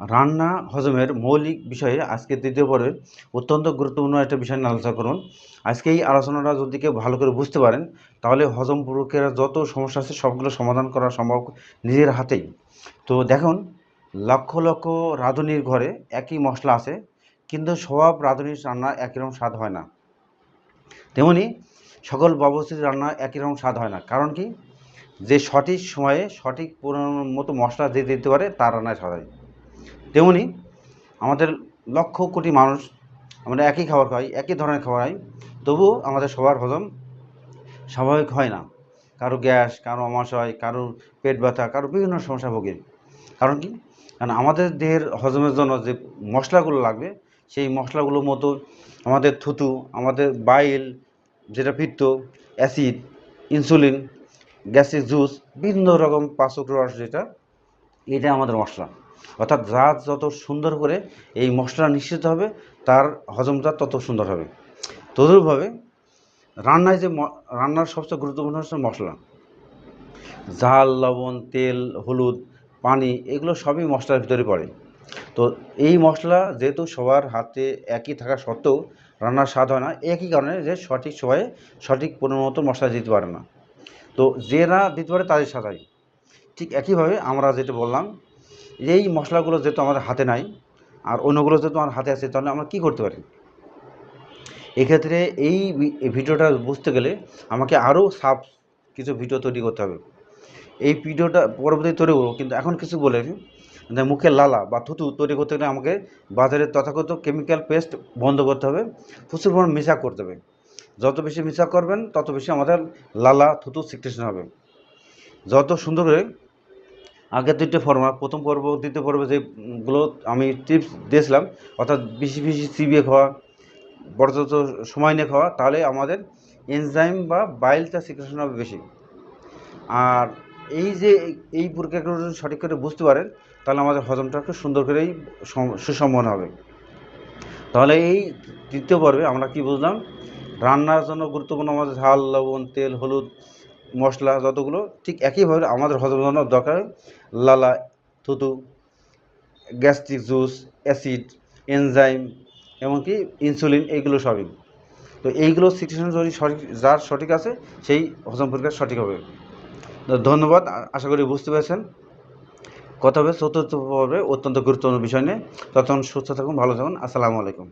রান্না হজমের মৌলিক বিষয়ে আজকে দ্বিতীয় পর্বে অত্যন্ত গুরুত্বপূর্ণ একটা বিষয় নিয়ে আলোচনা করুন। আজকে এই আলোচনাটা যদি কেউ ভালো করে বুঝতে পারেন, তাহলে হজম প্রক্রিয়ার যত সমস্যা আছে সবগুলো সমাধান করা সম্ভব নিজের হাতেই। তো দেখুন, লক্ষ লক্ষ রাঁধুনির ঘরে একই মশলা আছে, কিন্তু সব রাঁধুনির রান্না একই রকম স্বাদ হয় না। তেমনি সকল বাবুর্চির রান্না একই রকম স্বাদ হয় না। কারণ কি? যে সঠিক সময়ে সঠিক মতো মশলা যে দিতে পারে, তার রান্নায় স্বাদ হয়। তেমনি আমাদের লক্ষ কোটি মানুষ আমরা একই খাবার খাই, একই ধরনের খাবার খাই, তবুও আমাদের সবার হজম স্বাভাবিক হয় না। কারও গ্যাস, কারও আমাশয় কারও পেট ব্যথা, কারও বিভিন্ন সমস্যা ভোগে। কারণ কি? কারণ আমাদের দেহের হজমের জন্য যে মশলাগুলো লাগবে, সেই মশলাগুলোর মতো আমাদের থুতু, আমাদের বাইল, যেটা পিত্ত অ্যাসিড, ইনসুলিন, গ্যাসের জুস, বিভিন্ন রকম পাচক রস যেটা এটা আমাদের মশলা। অর্থাৎ যা যত সুন্দর করে এই মশলা নিশ্চিত হবে, তার হজমটা তত সুন্দর হবে। তদুরভাবে রান্নায় যে রান্নার সবচেয়ে গুরুত্বপূর্ণ হচ্ছে মশলা। ঝাল, লবণ, তেল, হলুদ, পানি, এগুলো সবই মশলার ভিতরে পড়ে। তো এই মশলা যেহেতু সবার হাতে একই থাকা সত্ত্বেও রান্নার স্বাদ হয় না, একই কারণে যে সঠিক সময়ে সঠিক পরিমাণ মতো মশলা দিতে পারে না। তো যেরা দিতে পারে তাদের স্বাদ হয়। ঠিক একইভাবে আমরা যেটা বললাম এই মশলাগুলো যেহেতু আমাদের হাতে নাই আর অন্যগুলো যেহেতু আমার হাতে আছে, তাহলে আমরা কী করতে পারি? এক্ষেত্রে এই ভিডিওটা বুঝতে গেলে আমাকে আরও সাফ কিছু ভিডিও তৈরি করতে হবে। এই ভিডিওটা পরবর্তী তৈরি করব, কিন্তু এখন কিছু বলে মুখের লালা বা থুতু তৈরি করতে গেলে আমাকে বাজারে তথাগত কেমিক্যাল পেস্ট বন্ধ করতে হবে, প্রচুর পরিমাণ মিশা করতে হবে। যত বেশি মিশা করবেন, তত বেশি আমাদের লালা, থুতু সিকটেশন হবে। যত সুন্দর করে আগের দুইটা ফর্মা প্রথম পর্ব, দ্বিতীয় পর্বে যেগুলো আমি টিপস দিয়েছিলাম, অর্থাৎ বেশি বেশি চিবিয়ে খাওয়া পর্যাপ্ত সময় নিয়ে খাওয়া, তাহলে আমাদের এনজাইম বা বাইলটা সিক্রেশন হবে বেশি। আর এই যে, এই- প্রক্রিয়াগুলো যদি সঠিক করে বুঝতে পারেন, তাহলে আমাদের হজমটা খুব সুন্দর করেই সম- সুসম্পন্ন হবে। তাহলে এই তৃতীয় পর্বে আমরা কি বুঝলাম? রান্নার জন্য গুরুত্বপূর্ণ আমাদের ঝাল, লবণ, তেল, হলুদ মশলা যতগুলো, ঠিক একইভাবে আমাদের হজম জন্য দরকার। লালা, থুতু, গ্যাস্ট্রিক জুস, অ্যাসিড, এনজাইম, এমনকি ইনসুলিন, এইগুলো সবই। তো এইগুলো সিচুয়েশন যদি সঠিক, যার সঠিক আছে, সেই হজম প্রক্রিয়া সঠিক হবে। ধন্যবাদ আশা করি বুঝতে পেরেছেন। কথা হবে চতুর্থ পর্বে, অত্যন্ত গুরুত্বপূর্ণ বিষয় নিয়ে। ততক্ষণ সুস্থ থাকুন, ভালো থাকুন। আসসালামু আলাইকুম।